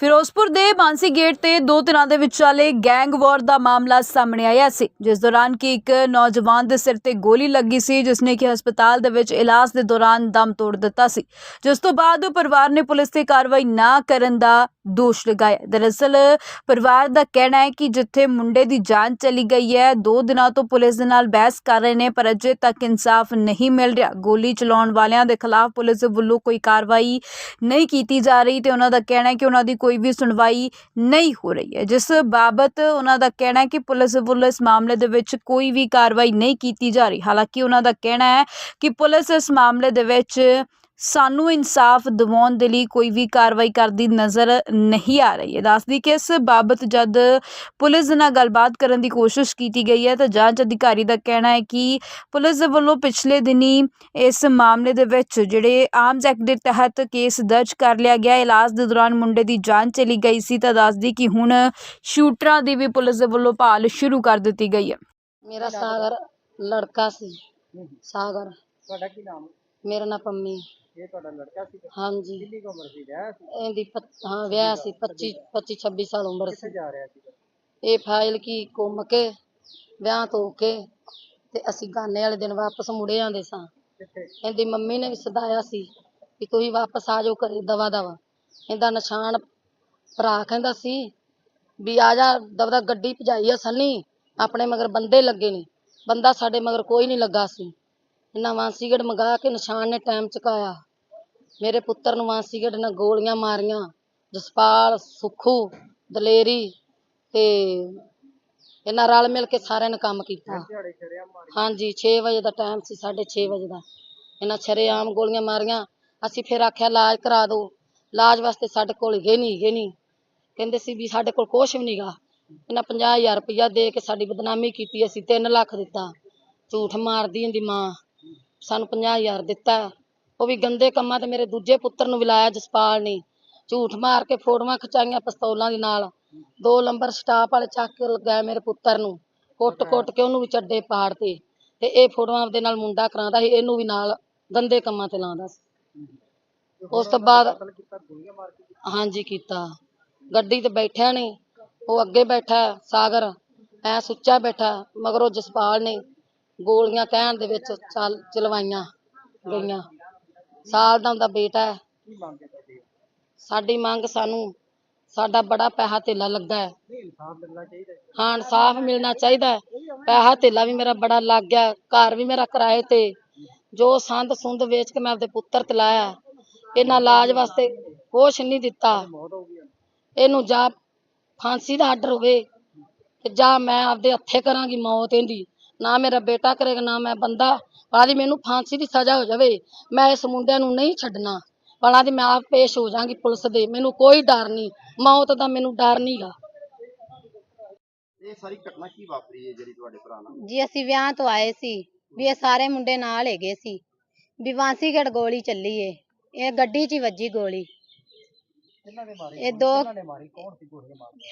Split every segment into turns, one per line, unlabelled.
ਫਿਰੋਜ਼ਪੁਰ ਦੇ ਬਾਂਸੀ ਗੇਟ ਤੇ ਦੋ ਧਿਰਾਂ ਦੇ ਵਿਚਾਲੇ ਗੈਂਗ ਵਾਰ ਦਾ ਮਾਮਲਾ ਸਾਹਮਣੇ ਆਇਆ ਸੀ, ਜਿਸ ਦੌਰਾਨ ਕਿ ਇੱਕ ਨੌਜਵਾਨ ਦੇ ਸਿਰ ਤੇ ਗੋਲੀ ਲੱਗੀ ਸੀ, ਜਿਸ ਨੇ ਕਿ ਹਸਪਤਾਲ ਦੇ ਵਿੱਚ ਇਲਾਜ ਦੇ ਦੌਰਾਨ ਦਮ ਤੋੜ ਦਿੱਤਾ ਸੀ। ਜਿਸ ਤੋਂ ਬਾਅਦ ਪਰਿਵਾਰ ਨੇ ਪੁਲਿਸ ਤੇ ਕਾਰਵਾਈ ਨਾ ਕਰਨ ਦਾ ਦੋਸ਼ ਲਗਾਇਆ। ਦਰਅਸਲ ਪਰਿਵਾਰ ਦਾ ਕਹਿਣਾ ਹੈ ਕਿ ਜਿੱਥੇ ਮੁੰਡੇ ਦੀ ਜਾਨ ਚਲੀ ਗਈ ਹੈ, ਦੋ ਦਿਨਾਂ ਤੋਂ ਪੁਲਿਸ ਦੇ ਨਾਲ ਬਹਿਸ ਕਰ ਰਹੇ ਨੇ, ਪਰ ਅਜੇ ਤੱਕ ਇਨਸਾਫ ਨਹੀਂ ਮਿਲ ਰਿਹਾ। ਗੋਲੀ ਚਲਾਉਣ ਵਾਲਿਆਂ ਦੇ ਖਿਲਾਫ ਪੁਲਿਸ ਵੱਲੋਂ ਕੋਈ ਕਾਰਵਾਈ ਨਹੀਂ ਕੀਤੀ ਜਾ ਰਹੀ ਤੇ ਉਹਨਾਂ ਦਾ ਕਹਿਣਾ ਹੈ ਕਿ ਉਹਨਾਂ ਦੀ ਕੋਈ ਵੀ ਸੁਣਵਾਈ ਨਹੀਂ ਹੋ ਰਹੀ ਹੈ। ਜਿਸ ਬਾਬਤ ਉਹਨਾਂ ਦਾ ਕਹਿਣਾ ਹੈ ਕਿ ਪੁਲਿਸ ਵੱਲੋਂ ਇਸ ਮਾਮਲੇ ਦੇ ਵਿੱਚ ਕੋਈ ਵੀ ਕਾਰਵਾਈ ਨਹੀਂ ਕੀਤੀ ਜਾ ਰਹੀ। ਹਾਲਾਂਕਿ ਉਹਨਾਂ ਦਾ ਕਹਿਣਾ ਹੈ ਕਿ ਪੁਲਿਸ ਇਸ ਮਾਮਲੇ ਦੇ ਵਿੱਚ ਸਾਨੂੰ ਇਨਸਾਫ ਦਿਵਾਉਣ ਦੇ ਲਈ ਕੋਈ ਵੀ ਕਾਰਵਾਈ ਕਰਦੀ ਨਜ਼ਰ ਨਹੀਂ ਆ ਰਹੀ ਹੈ। ਦੱਸਦੀ ਕਿ ਇਸ ਬਾਬਤ ਜਦ ਪੁਲਿਸ ਨਾਲ ਗੱਲਬਾਤ ਕਰਨ ਦੀ ਕੋਸ਼ਿਸ਼ ਕੀਤੀ ਗਈ ਹੈ ਤਾਂ ਜਾਂਚ ਅਧਿਕਾਰੀ ਦਾ ਕਹਿਣਾ ਹੈ ਕਿ ਪੁਲਿਸ ਦੇ ਵੱਲੋਂ ਪਿਛਲੇ ਦਿਨੀ ਇਸ ਮਾਮਲੇ ਦੇ ਵਿੱਚ ਜਿਹੜੇ ਆਰਮਸ ਐਕਟ ਦੇ ਤਹਿਤ ਕੇਸ ਦਰਜ ਕਰ ਲਿਆ ਗਿਆ। ਇਲਾਜ ਦੇ ਦੌਰਾਨ ਮੁੰਡੇ ਦੀ ਜਾਨ ਚਲੀ ਗਈ ਸੀ ਤਾਂ ਦੱਸਦੀ ਕਿ ਹੁਣ ਸ਼ੂਟਰਾਂ ਦੀ ਵੀ ਪੁਲਿਸ ਦੇ ਵੱਲੋਂ ਭਾਲ ਸ਼ੁਰੂ ਕਰ ਦਿੱਤੀ ਗਈ ਹੈ।
ਮੇਰਾ ਸਾਗਰ ਲੜਕਾ ਸੀ। ਸਾਗਰ।
ਤੁਹਾਡਾ ਕੀ ਨਾਮ?
ਮੇਰਾ ਨਾਂ ਪੰਮੀ।
ਇਹ ਤੁਹਾਡਾ ਲੜਕਾ ਸੀ
ਹਾਂਜੀ।
ਕਿੰਨੀ ਕੁ ਉਮਰ ਸੀ? ਵਿਆਹ ਸੀ?
ਇਹਦੀ ਪੱਚ- ਹਾਂ ਵਿਆਹ ਸੀ 25 25 26 ਸਾਲ ਉਮਰ
ਕਿੱਥੇ
ਸੀ।
ਜਾ ਰਿਹਾ ਸੀ
ਇਹ ਫਾਈਲ ਕੀ ਘੁੰਮ ਕੇ ਵਿਆਹ ਤੋਂ ਕੇ ਤੇ ਅਸੀਂ ਗਾਨੇ ਵਾਲੇ ਦਿਨ ਵਾਪਸ ਮੁੜੇ ਆਂਦੇ ਸਾਂ।
ਕਿੱਥੇ?
ਇਹਦੀ ਮੰਮੀ ਨੇ ਵੀ ਸਦਾਇਆ ਸੀ ਕਿ ਤੁਸੀਂ ਵਾਪਸ ਆ ਜਾਓ ਘਰੇ ਦਵਾ ਦਵਾ। ਇਹਦਾ ਨਿਸ਼ਾਨ ਭਰਾ ਕਹਿੰਦਾ ਸੀ ਵੀ ਆ ਜਾ ਦਵਾ ਗੱਡੀ ਭਜਾਈ ਆ ਸੰਨੀ ਆਪਣੇ ਮਗਰ ਬੰਦੇ ਲੱਗੇ ਨੇ। ਬੰਦਾ ਸਾਡੇ ਮਗਰ ਕੋਈ ਨਹੀਂ ਲੱਗਾ ਸੀ। ਇਹਨਾਂ ਵਾਂਸੀਗੜ ਮੰਗਾ ਕੇ ਨਿਸ਼ਾਨ ਨੇ ਟਾਈਮ ਚੁਕਾਇਆ। ਮੇਰੇ ਪੁੱਤਰ ਨੂੰ ਵਾਂਸੀਗੜ ਨੇ ਗੋਲੀਆਂ ਮਾਰੀਆਂ। ਜਸਪਾਲ, ਸੁਖੂ, ਦਲੇਰੀ ਤੇ ਇਹਨਾਂ ਰਲ ਮਿਲ ਕੇ ਸਾਰਿਆਂ ਨੇ ਕੰਮ ਕੀਤਾ। ਹਾਂਜੀ 6 ਵਜੇ ਦਾ ਟਾਈਮ ਸੀ 6:30 ਵਜੇ ਦਾ। ਇਹਨਾਂ ਸ਼ਰੇਆਮ ਗੋਲੀਆਂ ਮਾਰੀਆਂ। ਅਸੀਂ ਫਿਰ ਆਖਿਆ, ਇਲਾਜ ਕਰਾ ਦਿਓ। ਇਲਾਜ ਵਾਸਤੇ ਸਾਡੇ ਕੋਲ ਹੈਗੇ ਨਹੀਂ ਹੈਗੇ ਨਹੀਂ ਕਹਿੰਦੇ ਸੀ ਵੀ ਸਾਡੇ ਕੋਲ ਕੁਛ ਵੀ ਨਹੀਂਗਾ ਇਹਨਾਂ 50000 ਰੁਪਇਆ ਦੇ ਕੇ ਸਾਡੀ ਬਦਨਾਮੀ ਕੀਤੀ, ਅਸੀਂ 3 ਲੱਖ ਦਿੱਤਾ। ਝੂਠ ਮਾਰਦੀ ਇਹਦੀ ਮਾਂ। ਸਾਨੂੰ 50000 ਦਿੱਤਾ। ਉਹ ਵੀ ਗੰਦੇ ਕੰਮਾਂ ਤੇ ਮੇਰੇ ਦੂਜੇ ਪੁੱਤਰ ਨੂੰ ਵੀ ਲਾਇਆ ਜਸਪਾਲ ਨੇ। ਝੂਠ ਮਾਰ ਕੇ ਫੋਟੋਆਂ ਖਿਚਾਈਆਂ ਪਿਸਤੌਲਾਂ ਦੇ ਨਾਲ। ਦੋ ਨੰਬਰ ਸਟਾਫ ਵਾਲੇ ਚੱਕ ਕੇ ਲਗਾਏ ਮੇਰੇ ਪੁੱਤਰ ਨੂੰ। ਕੁੱਟ-ਕੁੱਟ ਕੇ ਉਹਨੂੰ ਵੀ ਚੱਡੇ ਪਾੜਤੇ ਤੇ। ਇਹ ਫੋਟੋਆਂ ਆਪਦੇ ਨਾਲ ਮੁੰਡਾ ਕਰਾਉਂਦਾ ਸੀ, ਇਹਨੂੰ ਵੀ ਨਾਲ ਗੰਦੇ ਕੰਮਾਂ ਤੇ ਲਾਉਂਦਾ ਸੀ। ਉਸ ਤੋਂ ਬਾਅਦ ਹਾਂਜੀ, ਕੀਤਾ। ਗੱਡੀ ਤੇ ਬੈਠਿਆ ਨੇ ਉਹ ਅੱਗੇ ਬੈਠਾ, ਸਾਗਰ। ਐ ਸੁੱਚਾ ਬੈਠਾ, ਮਗਰੋਂ ਜਸਪਾਲ ਨੇ ਗੋਲੀਆਂ ਕਹਿਣ ਦੇ ਵਿੱਚ ਚੱਲ, ਚਲਵਾਈਆਂ ਗਈਆਂ। ਸਾਲ ਦਾ ਉਹਦਾ ਬੇਟਾ ਹੈ। ਸਾਡੀ ਮੰਗ ਸਾਨੂੰ, ਸਾਡਾ ਬੜਾ ਪੈਸਾ ਧੇਲਾ ਲੱਗਾ ਹੈ।
ਹਾਂ,
ਇਨਸਾਫ ਮਿਲਣਾ ਚਾਹੀਦਾ ਹੈ। ਪੈਸਾ ਧੇਲਾ ਵੀ ਮੇਰਾ ਬੜਾ ਲੱਗ ਗਿਆ, ਘਰ ਵੀ ਮੇਰਾ ਕਿਰਾਏ ਤੇ। ਜੋ ਸੰਦ ਸੁੰਦ ਵੇਚ ਕੇ ਮੈਂ ਆਪਦੇ ਪੁੱਤਰ ਤੇ ਲਾਇਆ ਇਹਨਾਂ ਇਲਾਜ ਵਾਸਤੇ ਕੁਛ ਨਹੀਂ ਦਿੱਤਾ। ਇਹਨੂੰ ਜਾਂ ਫਾਂਸੀ ਦਾ ਆਰਡਰ ਹੋਵੇ ਤੇ ਜਾਂ ਮੈਂ ਆਪਦੇ ਹੱਥੇ ਕਰਾਂਗੀ ਮੌਤ ਇਹਦੀ। ਨਾ ਮੇਰਾ ਬੇਟਾ ਕਰੇਗਾ ਨਾ ਮੈਂ ਬੰਦਾ। ਵਾਲੀ ਮੈਨੂੰ ਫਾਂਸੀ ਦੀ ਸਜ਼ਾ ਹੋ ਜਾਵੇ ਮੈਂ ਇਸ ਮੁੰਡਿਆਂ ਨੂੰ ਨਹੀਂ ਛੱਡਣਾ। ਵਾਲਾ ਦੀ ਮੈਂ ਆਪ ਪੇਸ਼ ਹੋ ਜਾਾਂਗੀ ਪੁਲਿਸ ਦੇ। ਮੈਨੂੰ ਕੋਈ ਡਰ ਨਹੀਂ। ਮੌਤ ਦਾ ਮੈਨੂੰ ਡਰ ਨਹੀਂਗਾ
ਇਹ ਸਾਰੀ ਘਟਨਾ ਕੀ ਵਾਪਰੀ ਹੈ ਜਿਹੜੀ ਤੁਹਾਡੇ ਭਰਾ ਨਾਲ?
ਜੀ ਅਸੀਂ ਵਿਆਹ ਤੋਂ ਆਏ ਸੀ। ਵੀ ਇਹ ਸਾਰੇ ਮੁੰਡੇ ਨਾਲ ਹੈਗੇ ਸੀ। ਵੀ ਵਾਂਸੀਗੜ ਗੋਲੀ ਚੱਲੀ ਏ। ਇਹ ਗੱਡੀ 'ਚ ਹੀ ਵੱਜੀ ਗੋਲੀ। ਇਹ ਦੋ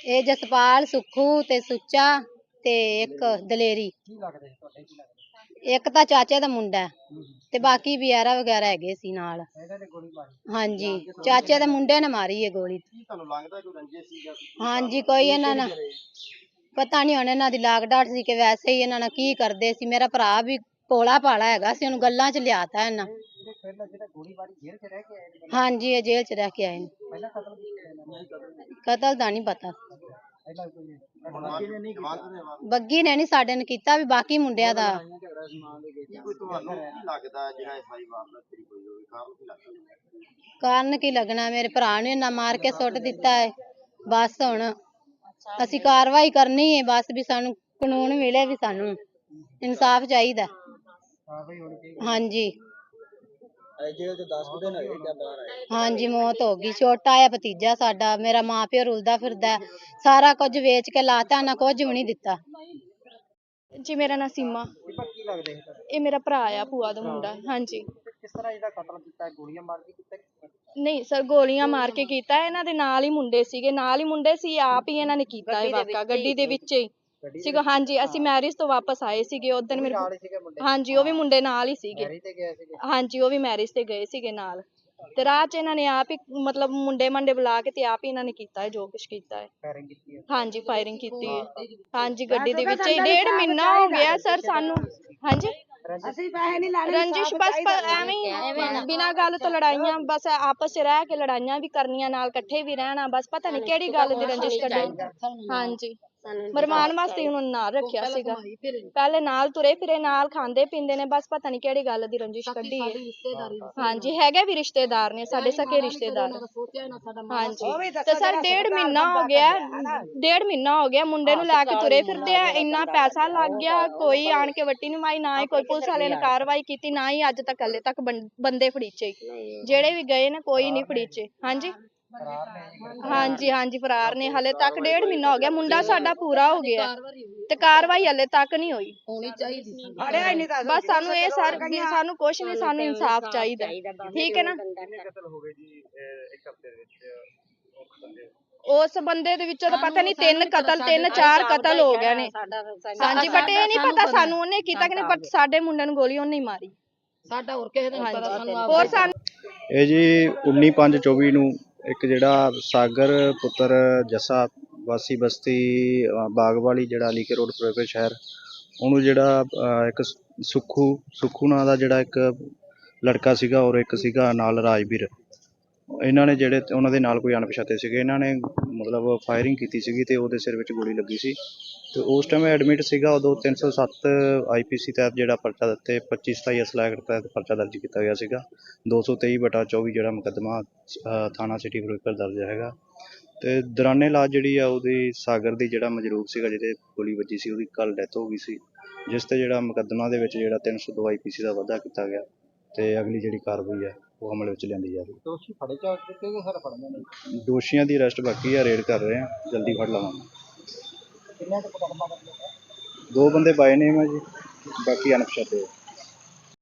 ਇਹ ਜਸਪਾਲ ਸੁਖੂ ਤੇ ਸੁੱਚਾ। ਤੇ ਇੱਕ ਦਲੇਰੀ।
ਕੀ ਲੱਗਦੇ ਸੀ ਤੁਹਾਡੇ ਕੀ ਲੱਗਦੇ
ਇੱਕ ਤਾਂ ਚਾਚੇ ਦਾ ਮੁੰਡਾ ਹੈ, ਤੇ ਬਾਕੀ ਵਿਆਰਾ ਵਗੈਰਾ ਹੈਗੇ ਸੀ ਨਾਲ।
ਇਹਨਾਂ ਨੇ ਗੋਲੀ ਮਾਰੀ।
ਹਾਂਜੀ ਚਾਚੇ ਦੇ ਮੁੰਡੇ ਨੇ ਮਾਰੀ ਏ ਗੋਲੀ।
ਕੀ ਤੁਹਾਨੂੰ ਲੱਗਦਾ ਕੋਈ ਰੰਜੇ ਸੀ ਜਾਂ ਕੋਈ
ਹਾਂਜੀ ਕੋਈ ਇਹਨਾਂ ਨਾਲ ਪਤਾ ਨਹੀਂ ਹੁਣ ਇਹਨਾਂ ਦੀ ਲਾਗ ਡਾਟ ਸੀ ਕਿ ਵੈਸੇ ਹੀ ਇਹਨਾਂ ਨਾਲ ਕੀ ਕਰਦੇ ਸੀ। ਮੇਰਾ ਭਰਾ ਵੀ ਭੋਲਾ ਭਾਲਾ ਹੈਗਾ ਸੀ ਉਹਨੂੰ ਗੱਲਾਂ 'ਚ ਲਿਆਤਾ ਇਹਨਾਂ।
ਪਹਿਲਾਂ ਜਿਹੜਾ ਗੋਲੀ ਮਾਰੀ ਜੇਲ੍ਹ 'ਚ ਰਹਿ ਕੇ ਆਏ ਨੇ?
ਹਾਂਜੀ ਇਹ ਜੇਲ੍ਹ 'ਚ ਰਹਿ ਕੇ ਆਏ ਨੇ।
ਪਹਿਲਾਂ ਕਤਲ ਕੀਤਾ ਇਹਨਾਂ ਨੇ
ਕਤਲ ਦਾ ਨਹੀਂ ਪਤਾ।
ਪਹਿਲਾਂ ਕੋਈ ਨਹੀਂ।
ਬੱਗੀ ਨੇ ਨਹੀਂ ਸਾਡੇ ਨੇ ਕੀਤਾ ਵੀ ਬਾਕੀ ਮੁੰਡਿਆਂ ਦਾ।
ਝਗੜਾ ਸਮਾਨ ਦੇ ਵਿੱਚ
ਕੀ ਕੋਈ ਤੁਹਾਨੂੰ ਕੀ ਲੱਗਦਾ ਜਿਹੜਾ ਇਹ ਸਾਰੀ ਵਾਰਦਾਤ ਤੇਰੀ ਹੋਈ ਹੋਵੇ? ਕਾਰਨ ਕੀ ਲੱਗਦਾ?
ਕਾਰਨ ਕੀ ਲੱਗਣਾ? ਮੇਰੇ ਭਰਾ ਨੇ ਨਾ ਮਾਰ ਕੇ ਸੁੱਟ ਦਿੱਤਾ ਹੈ। ਬਸ ਹੁਣ ਅਸੀਂ ਕਾਰਵਾਈ ਕਰਨੀ ਹੈ। ਬਸ ਵੀ ਸਾਨੂੰ ਕਾਨੂੰਨ ਮਿਲੇ ਵੀ ਸਾਨੂੰ। ਇਨਸਾਫ ਚਾਹੀਦਾ। ਹਾਂਜੀ।
ਜੇਲ੍ਹ 'ਚ 10 ਦਿਨ ਹੋਏ ਜਾਂ ਬਾਹਰ ਆਏ।
ਹਾਂਜੀ ਮੌਤ ਹੋ ਗਈ ਛੋਟਾ ਆ ਭਤੀਜਾ ਸਾਡਾ ਮੇਰਾ ਮਾਂ ਪਿਓ ਰੁਲਦਾ ਫਿਰਦਾ ਹੈ। ਸਾਰਾ ਕੁਝ ਵੇਚ ਕੇ ਲਾਤਾ ਨਾ ਕੁਝ ਵੀ ਨਹੀਂ ਦਿੱਤਾ।
ਜੀ ਮੇਰਾ ਨਾਂ ਸੀਮਾ।
ਕੀ ਲੱਗਦੇ
ਇਹ ਮੇਰਾ ਭਰਾ ਆ ਭੂਆ ਦਾ ਮੁੰਡਾ। ਹਾਂਜੀ।
ਕਿਸ ਤਰ੍ਹਾਂ ਇਹਦਾ ਕਤਲ ਕੀਤਾ ਹੈ? ਗੋਲੀਆਂ ਮਾਰ ਕੇ ਕੀਤਾ
ਨਹੀਂ? ਸਰ ਗੋਲੀਆਂ ਮਾਰ ਕੇ ਕੀਤਾ। ਇਹਨਾਂ ਦੇ ਨਾਲ ਹੀ ਮੁੰਡੇ ਸੀਗੇ ਨਾਲ ਹੀ ਮੁੰਡੇ ਸੀ ਆਪ ਹੀ ਇਹਨਾਂ ਨੇ ਕੀਤਾ ਇਹ ਵਾਕਾ ਗੱਡੀ ਦੇ ਵਿੱਚ ਹੀ। ਸੀਗਾ ਹਾਂਜੀ ਅਸੀਂ ਮੈਰਿਜ ਤੋਂ ਵਾਪਸ ਆਏ ਸੀਗੇ ਉਦੋਂ ਮੇਰੇ
ਨਾਲ ਹੀ ਸੀਗੇ ਮੁੰਡੇ?
ਹਾਂਜੀ ਉਹ ਵੀ ਮੁੰਡੇ ਨਾਲ ਹੀ ਸੀਗੇ।
ਗੈਰੀ ਤੇ ਗਏ ਸੀਗੇ?
ਹਾਂਜੀ ਉਹ ਵੀ ਮੈਰਿਜ ਤੇ ਗਏ ਸੀਗੇ ਨਾਲ। ਤੇ ਰਾਹ 'ਚ ਇਹਨਾਂ ਨੇ ਆਪ ਹੀ ਮਤਲਬ ਮੁੰਡੇ ਮੰਡੇ ਬੁਲਾ ਕੇ ਤੇ ਆਪ ਹੀ ਇਹਨਾਂ ਨੇ ਕੀਤਾ ਹੈ ਜੋ ਕੁਛ ਕੀਤਾ ਹੈ।
ਫਾਇਰਿੰਗ ਕੀਤੀ ਹੈ?
ਹਾਂਜੀ ਫਾਇਰਿੰਗ ਕੀਤੀ ਹੈ। ਹਾਂਜੀ ਗੱਡੀ ਦੇ ਵਿੱਚ ਹੀ ਡੇਢ ਮਹੀਨਾ ਹੋ ਗਿਆ ਸਰ ਸਾਨੂੰ ਹਾਂਜੀ? ਰੰਜਿਸ਼ ਬਸ ਪ- ਐਵੇਂ ਹੀ ਬਿਨਾਂ ਗੱਲ ਤੋਂ ਲੜਾਈਆਂ ਬਸ ਆਪਸ 'ਚ ਰਹਿ ਕੇ ਲੜਾਈਆਂ ਵੀ ਕਰਨੀਆਂ ਨਾਲ ਇਕੱਠੇ ਵੀ ਰਹਿਣਾ ਬਸ ਪਤਾ ਨਹੀਂ ਕਿਹੜੀ ਗੱਲ ਦੀ ਰੰਜਿਸ਼ ਕੱਢੀ ਹਾਂਜੀ। ਮਰਮਾਨ ਵਾਸਤੇ ਉਹਨਾਂ ਨਾਲ ਰੱਖਿਆ ਸੀਗਾ। ਪਹਿਲੇ ਨਾਲ ਤੁਰੇ ਫਿਰੇ ਨਾਲ ਖਾਂਦੇ ਪੀਂਦੇ ਨੇ ਬਸ ਪਤਾ ਨਹੀਂ ਕਿਹੜੀ ਗੱਲ ਦੀ ਰੰਜਿਸ਼ ਕੱਢੀ ਹੈ। ਹਾਂਜੀ ਹੈਗੇ ਵੀ ਰਿਸ਼ਤੇਦਾਰ ਨੇ ਸਾਡੇ ਸਕੇ ਰਿਸ਼ਤੇਦਾਰ।
ਨਾ
ਹਾਂਜੀ। ਤੇ ਸਰ ਡੇਢ ਮਹੀਨਾ ਹੋ ਗਿਆ ਡੇਢ ਮਹੀਨਾ ਹੋ ਗਿਆ ਮੁੰਡੇ ਨੂੰ ਲੈ ਕੇ ਤੁਰੇ ਫਿਰਦੇ ਆ ਇੰਨਾ ਪੈਸਾ ਲੱਗ ਗਿਆ ਕੋਈ ਆਣ ਕੇ ਵੱਟੀ ਨਹੀਂ ਮਾਈ ਨਾ ਹੀ ਕੋਈ ਪੁਲਿਸ ਵਾਲੇ ਨੇ ਕਾਰਵਾਈ ਕੀਤੀ ਨਾ ਹੀ ਅੱਜ ਤੱਕ ਹਲੇ ਤੱਕ ਬੰਦੇ ਫੜੀਚੇ। ਜਿਹੜੇ ਵੀ ਗਏ ਨੇ ਕੋਈ ਨਹੀਂ ਫੜੀਚੇ। ਹਾਂਜੀ? ਹਾਂਜੀ ਹਾਂਜੀ ਫਰਾਰ ਨੇ। ਹਲੇ ਤੱਕ ਡੇਢ ਮਹੀਨਾ ਹੋ ਗਿਆ। ਮੁੰਡਾ ਸਾਡਾ ਪੂਰਾ ਹੋ ਗਿਆ। ਤੇ ਕਾਰਵਾਈ ਹਲੇ ਤੱਕ ਨਹੀਂ ਹੋਈ।
ਹੋਣੀ ਚਾਹੀਦੀ ਸੀ।
ਬਸ ਸਾਨੂੰ ਇਹ ਸਰ ਵੀ ਸਾਨੂੰ ਕੁਛ ਨਹੀਂ ਸਾਨੂੰ ਇਨਸਾਫ ਚਾਹੀਦਾ। ਠੀਕ ਹੈ ਨਾ? ਉਸ ਬੰਦੇ ਦੇ ਵਿੱਚੋਂ ਤਾਂ ਪਤਾ ਨਹੀਂ ਤਿੰਨ ਕਤਲ ਤਿੰਨ ਚਾਰ ਕਤਲ ਹੋ ਗਏ ਨੇ। ਹਾਂਜੀ ਬਟ ਇਹ ਨਹੀਂ ਪਤਾ ਸਾਨੂੰ ਉਹਨੇ ਕੀਤਾ ਕਿ ਨਹੀਂ ਪਰ ਸਾਡੇ ਮੁੰਡੇ ਨੂੰ ਗੋਲੀ ਉਹਨੇ ਹੀ ਮਾਰੀ।
ਸਾਡਾ ਹੋਰ ਕਿਸੇ ਦਾ ਨਹੀਂ ਪਤਾ ਸਾਨੂੰ ਆਪ
ਹੋਰ ਸਾਨੂੰ
ਇਹ ਜੀ 19/5/24 ਨੂੰ ਇੱਕ ਜਿਹੜਾ ਸਾਗਰ ਪੁੱਤਰ ਜੱਸਾ ਵਾਸੀ ਬਸਤੀ ਅ, ਬਾਗ ਵਾਲੀ ਜਿਹੜਾ ਅਲੀਕੇ ਰੋਡ ਫਿਰੋਜ਼ਪੁਰ ਸ਼ਹਿਰ ਉਹਨੂੰ ਜਿਹੜਾ ਇੱਕ ਸੁੱਖੂ ਸੁੱਖੂ ਨਾਂ ਦਾ ਜਿਹੜਾ ਇੱਕ ਲੜਕਾ ਸੀਗਾ ਔਰ ਇੱਕ ਸੀਗਾ ਨਾਲ ਰਾਜਵੀਰ। ਇਹਨਾਂ ਨੇ ਜਿਹੜੇ ਉਹਨਾਂ ਦੇ ਨਾਲ ਕੋਈ ਅਣਪਛਾਤੇ ਸੀਗੇ, ਇਹਨਾਂ ਨੇ ਮਤਲਬ ਫਾਇਰਿੰਗ ਕੀਤੀ ਸੀਗੀ ਤੇ ਉਹਦੇ ਸਿਰ ਵਿੱਚ ਗੋਲੀ ਲੱਗੀ ਸੀ। ਤੇ ਉਸ ਟਾਈਮ ਐਡਮਿਟ ਸੀਗਾ, ਉਦੋਂ 307 ਆਈਪੀਸੀ ਤਹਿਤ ਜਿਹੜਾ ਪਰਚਾ ਦਿੱਤੇ 25 27 ਅਸਲਾ ਐਕਟ ਤਹਿਤ ਪਰਚਾ ਦਰਜ ਕੀਤਾ ਗਿਆ ਸੀਗਾ। 223 ਬਟਾ 24 ਜਿਹੜਾ ਮੁਕੱਦਮਾ ਥਾਣਾ ਸਿਟੀ ਫਿਰੋਜ਼ਪੁਰ ਦਰਜ ਹੈਗਾ। ਤੇ ਦੌਰਾਨੇ ਇਲਾਜ ਜਿਹੜੀ ਆ ਉਹਦੀ ਸਾਗਰ ਦੀ ਜਿਹੜਾ ਮਜਰੂਬ ਸੀਗਾ, ਜਿਹਦੇ ਗੋਲੀ ਵੱਜੀ ਸੀ, ਉਹਦੀ ਕੱਲ ਡੈਥ ਹੋ ਗਈ ਸੀ। ਜਿਸ ਤੇ ਜਿਹੜਾ ਮੁਕੱਦਮਾ ਦੇ ਵਿੱਚ ਜਿਹੜਾ 302 ਆਈਪੀਸੀ ਦਾ ਵਾਧਾ ਕੀਤਾ ਗਿਆ ਤੇ ਅਗਲੀ ਜਿਹੜੀ ਕਾਰਵਾਈ ਹੈ ਉਹ ਅਮਲ ਵਿੱਚ ਲਿਆਂਦੀ ਜਾ ਰਹੀ
ਦੋਸ਼ੀ ਫੜੇ ਜਾ ਚੁੱਕੇ ਕਿ ਸਰ ਫੜਨੇ ਨੇ
ਹੈ ਦੋਸ਼ੀਆਂ ਦੀ ਅਰੈਸਟ ਬਾਕੀ ਹੈ ਰੇਡ ਕਰ ਰਹੇ ਆ ਜਲਦੀ ਫੜ ਲਵਾਂਗੇ।
ਕਿੰਨੇ ਕੁ ਹੋਇਆ
ਦੋ ਬੰਦੇ ਬਾਏ ਨੇਮ ਆ ਜੀ ਬਾਕੀ ਅਣਪਛਾਤੇ। ਆ